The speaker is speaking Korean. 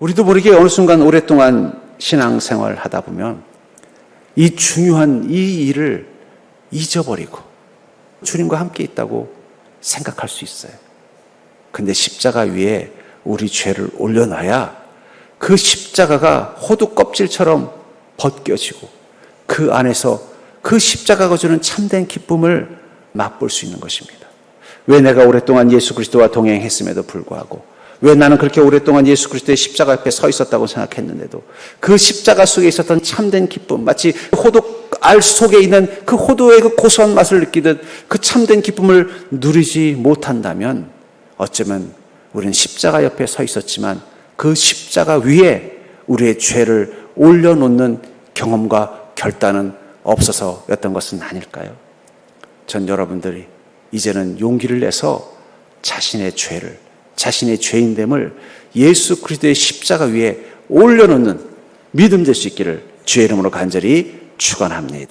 우리도 모르게 어느 순간 오랫동안 신앙생활 하다 보면 이 중요한 이 일을 잊어버리고 주님과 함께 있다고 생각할 수 있어요. 근데 십자가 위에 우리 죄를 올려놔야 그 십자가가 호두 껍질처럼 벗겨지고 그 안에서 그 십자가가 주는 참된 기쁨을 맛볼 수 있는 것입니다. 왜 내가 오랫동안 예수 그리스도와 동행했음에도 불구하고 왜 나는 그렇게 오랫동안 예수 그리스도의 십자가 옆에 서 있었다고 생각했는데도 그 십자가 속에 있었던 참된 기쁨 마치 호두 알 속에 있는 그 호두의 그 고소한 맛을 느끼듯 그 참된 기쁨을 누리지 못한다면 어쩌면 우리는 십자가 옆에 서 있었지만 그 십자가 위에 우리의 죄를 올려놓는 경험과 결단은 없어서였던 것은 아닐까요? 전 여러분들이 이제는 용기를 내서 자신의 죄를, 자신의 죄인됨을 예수 그리스도의 십자가 위에 올려놓는 믿음 될 수 있기를 주의 이름으로 간절히 축원합니다.